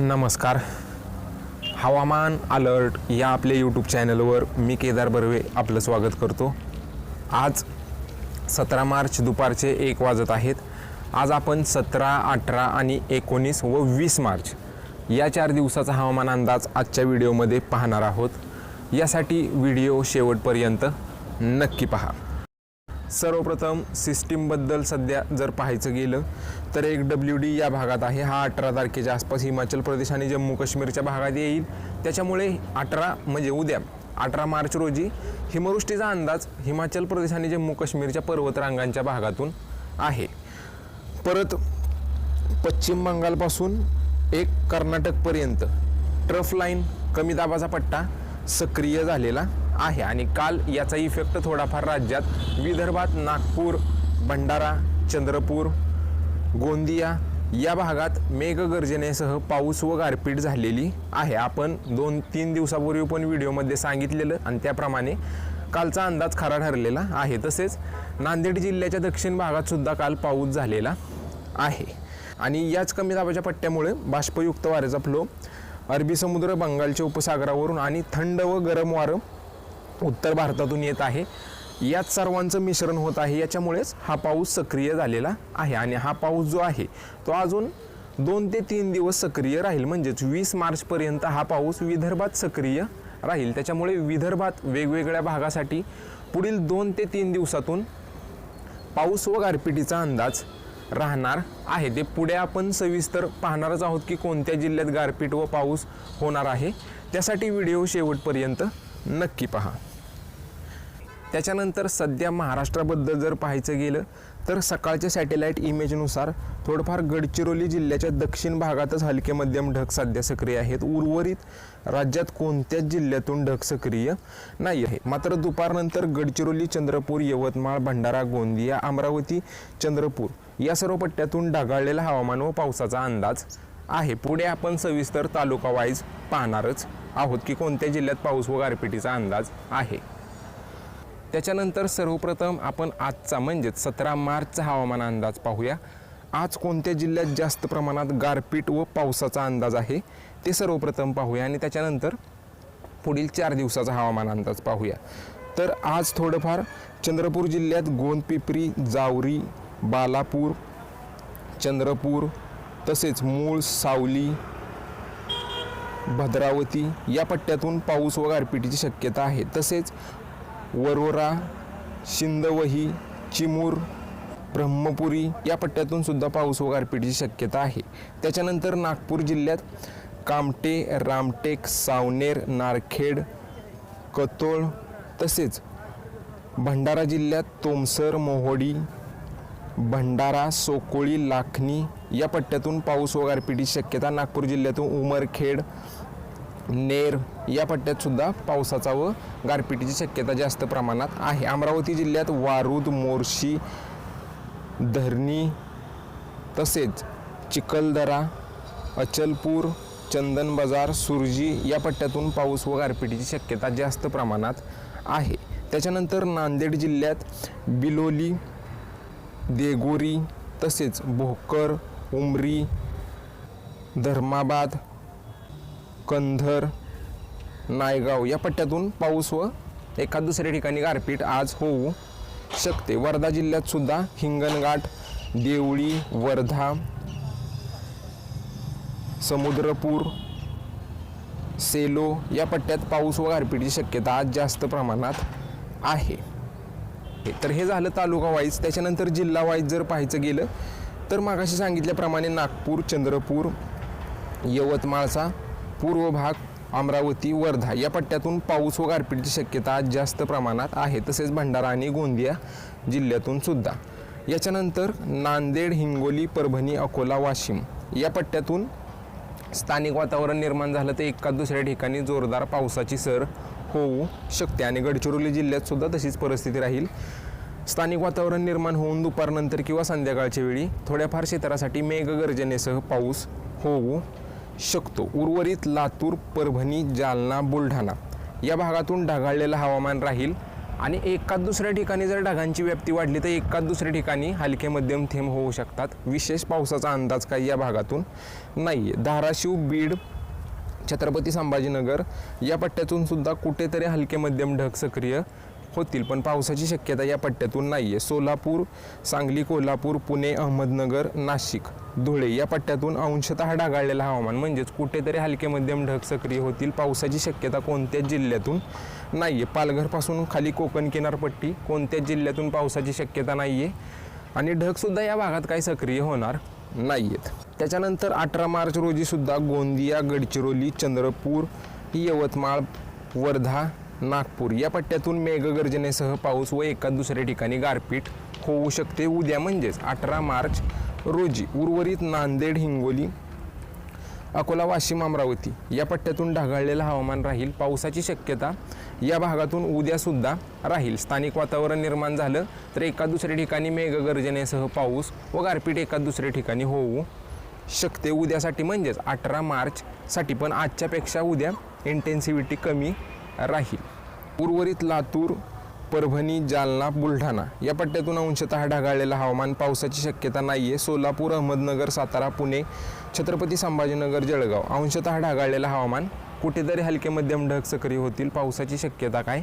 नमस्कार. हवामान अलर्ट या आपल्या यूट्यूब चॅनलवर मी केदार बर्वे आपलं स्वागत करतो. आज सतरा मार्च दुपारचे एक वाजत आहेत. आज आपण सतरा अठरा आणि एकोणीस व वीस मार्च या चार दिवसाचा हवामान अंदाज आजच्या व्हिडिओमध्ये पाहणार आहोत. यासाठी व्हिडिओ शेवटपर्यंत नक्की पहा. सर्वप्रथम सिस्टीमबद्दल सध्या जर पाहायचं गेलं तर एक डब्ल्यू डी या भागात आहे. हा अठरा तारखेच्या आसपास हिमाचल प्रदेश आणि जम्मू काश्मीरच्या भागात येईल. त्याच्यामुळे अठरा म्हणजे उद्या अठरा मार्च रोजी हिमवृष्टीचा अंदाज हिमाचल प्रदेश आणि जम्मू काश्मीरच्या पर्वतरांगांच्या भागातून आहे. परत पश्चिम बंगालपासून एक कर्नाटकपर्यंत ट्रफ लाईन कमी दाबाचा पट्टा सक्रिय झालेला आहे. आणि काल याचा इफेक्ट थोडाफार राज्यात विदर्भात नागपूर भंडारा चंद्रपूर गोंदिया या भागात मेघगर्जनेसह पाऊस व गारपीट झालेली आहे. आपण दोन तीन दिवसापूर्वी पण व्हिडिओमध्ये सांगितलेलं आणि त्याप्रमाणे कालचा अंदाज खरा ठरलेला आहे. तसेच नांदेड जिल्ह्याच्या दक्षिण भागात सुद्धा काल पाऊस झालेला आहे. आणि याच कमी दाबाच्या पट्ट्यामुळे बाष्पयुक्त वाऱ्याचा फ्लो अरबी समुद्र बंगालच्या उपसागरावरून आणि थंड व गरम वारं उत्तर भारतातून येत आहे. यात सर्वांचं मिश्रण होत आहे. याच्यामुळेच हा पाऊस सक्रिय झालेला आहे. आणि हा पाऊस जो आहे तो अजून दोन ते तीन दिवस सक्रिय राहील. म्हणजेच वीस मार्चपर्यंत हा पाऊस विदर्भात सक्रिय राहील. त्याच्यामुळे विदर्भात वेगवेगळ्या भागासाठी पुढील दोन ते तीन दिवसातून पाऊस व गारपिटीचा अंदाज राहणार आहे. ते पुढे आपण सविस्तर पाहणारच आहोत की कोणत्या जिल्ह्यात गारपीट व पाऊस होणार आहे. त्यासाठी व्हिडिओ शेवटपर्यंत नक्की पहा. त्याच्यानंतर सध्या महाराष्ट्राबद्दल जर पाहायचं गेलं तर सकाळच्या सॅटेलाईट इमेजनुसार थोडंफार गडचिरोली जिल्ह्याच्या दक्षिण भागातच हलके मध्यम ढग सध्या सक्रिय आहेत. उर्वरित राज्यात कोणत्याच जिल्ह्यातून ढग सक्रिय नाही आहे. मात्र दुपारनंतर गडचिरोली चंद्रपूर यवतमाळ भंडारा गोंदिया अमरावती चंद्रपूर या सर्व पट्ट्यातून ढगाळलेला हवामान व पावसाचा अंदाज आहे. पुढे आपण सविस्तर तालुका वाईज पाहणारच आहोत की कोणत्या जिल्ह्यात पाऊस व गारपिटीचा अंदाज आहे. त्याच्यानंतर सर्वप्रथम आपण आजचा म्हणजेच सतरा मार्चचा हवामान अंदाज पाहूया. आज कोणत्या जिल्ह्यात जास्त प्रमाणात गारपीट व पावसाचा अंदाज आहे ते सर्वप्रथम पाहूया आणि त्याच्यानंतर पुढील चार दिवसाचा हवामान अंदाज पाहूया. तर आज थोडंफार चंद्रपूर जिल्ह्यात गोंदपिपरी जावरी बालापूर चंद्रपूर तसेच मूळ सावली भद्रावती या पट्ट्यातून पाऊस व गारपिटीची शक्यता आहे. तसेच वरोरा शिंदवही चिमूर ब्रह्मपुरी या पट्ट्यातून सुद्धा पाऊस व गारपिटीची शक्यता आहे. त्याच्यानंतर नागपूर जिल्ह्यात कामटे रामटेक सावनेर नारखेड कतोळ तसेच भंडारा जिल्ह्यात तोमसर मोहोडी भंडारा सोकोळी लाखनी या पट्ट्यातून पाऊस व गारपिटीची शक्यता नागपूर जिल्ह्यातून उमरखेड नेर या पट्ट्यात सुद्धा पावसाचा व गारपिटीची शक्यता जास्त प्रमाणात आहे. अमरावती जिल्ह्यात वारूद मोर्शी धरणी तसेच चिखलदरा अचलपूर चंदन बाजार सुरजी या पट्ट्यातून पाऊस व गारपिटीची शक्यता जास्त प्रमाणात आहे. त्याच्यानंतर नांदेड जिल्ह्यात बिलोली देगोरी तसेच भोकर उमरी धर्माबाद कंधर नायगाव या पट्ट्यातून पाऊस व एखाद दुसऱ्या ठिकाणी गारपीट आज होऊ शकते. वर्धा जिल्ह्यात सुद्धा हिंगणघाट देवळी वर्धा समुद्रपूर सेलो या पट्ट्यात पाऊस व गारपीटची शक्यता आज जास्त प्रमाणात आहे. तर हे झालं तालुका वाईज त्याच्यानंतर जिल्हा वाईज जर पाहायचं गेलं तर मागाशी सांगितल्याप्रमाणे नागपूर चंद्रपूर यवतमाळचा पूर्व भाग अमरावती वर्धा या पट्ट्यातून पाऊस व गारपीटची शक्यता आज जास्त प्रमाणात आहे. तसेच भंडारा आणि गोंदिया जिल्ह्यातून सुद्धा. याच्यानंतर नांदेड हिंगोली परभणी अकोला वाशिम या पट्ट्यातून स्थानिक वातावरण निर्माण झालं तर एका दुसऱ्या ठिकाणी जोरदार पावसाची सर होऊ शकते आणि गडचिरोली जिल्ह्यात सुद्धा तशीच परिस्थिती राहील. स्थानिक वातावरण निर्माण होऊन दुपारनंतर किंवा संध्याकाळच्या वेळी थोड्याफार क्षेत्रासाठी मेघगर्जनेसह पाऊस होऊ शकतो. उर्वरित लातूर परभणी जालना बुलढाणा या भागातून ढगाळलेलं हवामान राहील आणि एकाच दुसऱ्या ठिकाणी जर ढगांची व्याप्ती वाढली तर एकाच दुसऱ्या ठिकाणी हलके मध्यम थेंब होऊ शकतात. विशेष पावसाचा अंदाज काही या भागातून नाही आहे धाराशिव बीड छत्रपती संभाजीनगर या पट्ट्यातून सुद्धा कुठेतरी हलके मध्यम ढग सक्रिय होतील पण पावसाची शक्यता या पट्ट्यातून नाही आहे सोलापूर सांगली कोल्हापूर पुणे अहमदनगर नाशिक धुळे या पट्ट्यातून अंशतः ढगाळलेलं हवामान. म्हणजेच कुठेतरी हलके मध्यम ढग सक्रिय होतील. पावसाची शक्यता कोणत्याच जिल्ह्यातून नाही आहे पालघरपासून खाली कोकण किनारपट्टी कोणत्याच जिल्ह्यातून पावसाची शक्यता नाही आहे आणि ढगसुद्धा या भागात काही सक्रिय होणार नाही आहेत त्याच्यानंतर अठरा मार्च रोजीसुद्धा गोंदिया गडचिरोली चंद्रपूर यवतमाळ वर्धा नागपूर या पट्ट्यातून मेघगर्जनेसह पाऊस व एका दुसऱ्या ठिकाणी गारपीट होऊ शकते. उद्या म्हणजेच अठरा मार्च रोजी उर्वरित नांदेड हिंगोली अकोला वाशिम अमरावती या पट्ट्यातून ढगाळलेलं हवामान राहील. पावसाची शक्यता या भागातून उद्यासुद्धा राहील. स्थानिक वातावरण निर्माण झालं तर एका दुसऱ्या ठिकाणी मेघगर्जनेसह पाऊस व गारपीट एका दुसऱ्या ठिकाणी होऊ शकते. उद्यासाठी म्हणजेच अठरा मार्चसाठी पण आजच्यापेक्षा उद्या इंटेन्सिव्हिटी कमी राहील. उर्वरित लातूर परभणी जालना बुलढाणा या पट्ट्यातून अंशतः ढगाळलेलं हवामान पावसाची शक्यता नाही आहे सोलापूर अहमदनगर सातारा पुणे छत्रपती संभाजीनगर जळगाव अंशतः ढगाळलेलं हवामान. कुठेतरी हलके मध्यम ढग सक्रिय होतील. पावसाची शक्यता काय?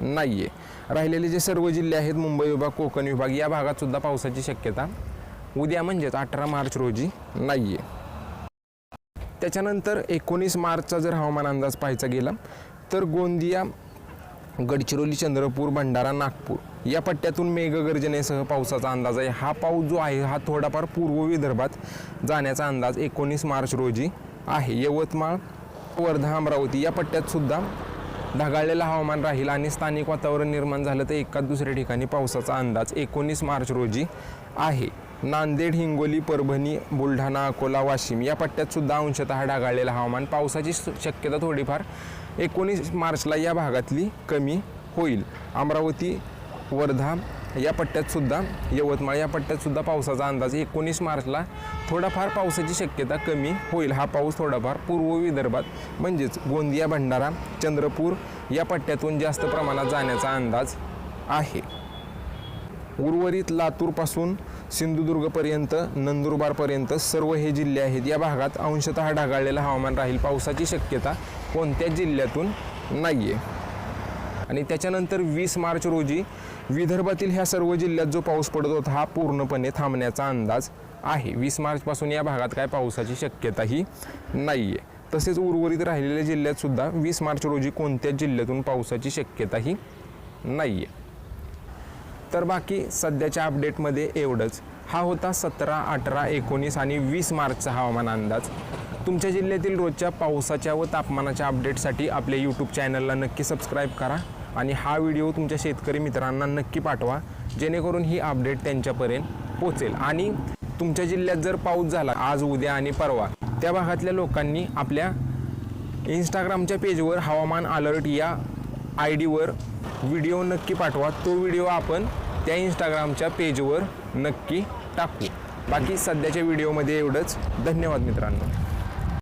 नाही आहे राहिलेले जे सर्व जिल्हे आहेत मुंबई विभाग कोकण विभाग या भागात सुद्धा पावसाची शक्यता उद्या म्हणजेच अठरा मार्च रोजी नाही आहे त्याच्यानंतर एकोणीस मार्चचा जर हवामान अंदाज पाहायचा गेला तर गोंदिया गडचिरोली चंद्रपूर भंडारा नागपूर या पट्ट्यातून मेघगर्जनेसह पावसाचा अंदाज आहे. हा पाऊस जो आहे हा थोडाफार पूर्व विदर्भात जाण्याचा अंदाज एकोणीस मार्च रोजी आहे. यवतमाळ वर्धा अमरावती या पट्ट्यात सुद्धा ढगाळलेलं हवामान राहील आणि स्थानिक वातावरण निर्माण झालं तर एकाच दुसऱ्या ठिकाणी पावसाचा अंदाज एकोणीस मार्च रोजी आहे. नांदेड हिंगोली परभणी बुलढाणा अकोला वाशिम या पट्ट्यात सुद्धा अंशतः ढगाळलेलं हवामान. पावसाची शक्यता थोडीफार एकोणीस मार्चला या भागातली कमी होईल. अमरावती वर्धा या पट्ट्यात सुद्धा यवतमाळ या पट्ट्यात सुद्धा पावसाचा अंदाज एकोणीस मार्चला थोडाफार पावसाची शक्यता कमी होईल. हा पाऊस थोडाफार पूर्व विदर्भात म्हणजेच गोंदिया भंडारा चंद्रपूर या पट्ट्यातून जास्त प्रमाणात जाण्याचा अंदाज आहे. उर्वरित लातूरपासून सिंधुदुर्गपर्यंत नंदुरबारपर्यंत सर्व हे जिल्हे आहेत. या भागात अंशतः ढगाळलेलं हवामान राहील. पावसाची शक्यता कोणत्याच जिल्ह्यातून नाही आहे आणि त्याच्यानंतर वीस मार्च रोजी विदर्भातील ह्या सर्व जिल्ह्यात जो पाऊस पडत होता हा पूर्णपणे थांबण्याचा अंदाज आहे. वीस मार्चपासून या भागात काय पावसाची शक्यताही नाही आहे तसेच उर्वरित राहिलेल्या जिल्ह्यातसुद्धा वीस मार्च रोजी कोणत्याच जिल्ह्यातून पावसाची शक्यताही नाही आहे तर बाकी सध्याच्या अपडेटमध्ये एवढंच. हा होता सतरा अठरा एकोणीस आणि वीस मार्चचा हवामान अंदाज. तुमच्या जिल्ह्यातील रोजच्या पावसाच्या व तापमानाच्या अपडेटसाठी आपल्या यूट्यूब चॅनलला नक्की सबस्क्राईब करा आणि हा व्हिडिओ तुमच्या शेतकरी मित्रांना नक्की पाठवा जेणेकरून ही अपडेट त्यांच्यापर्यंत पोचेल आणि तुमच्या जिल्ह्यात जर पाऊस झाला आज उद्या आणि परवा त्या भागातल्या लोकांनी आपल्या इंस्टाग्रामच्या पेजवर हवामान अलर्ट या आय डीवर व्हिडिओ नक्की पाठवा. तो व्हिडिओ आपण त्या इंस्टाग्रामच्या पेजवर नक्की टाकू. बाकी सध्याच्या व्हिडिओमध्ये एवढंच. धन्यवाद मित्रांनो.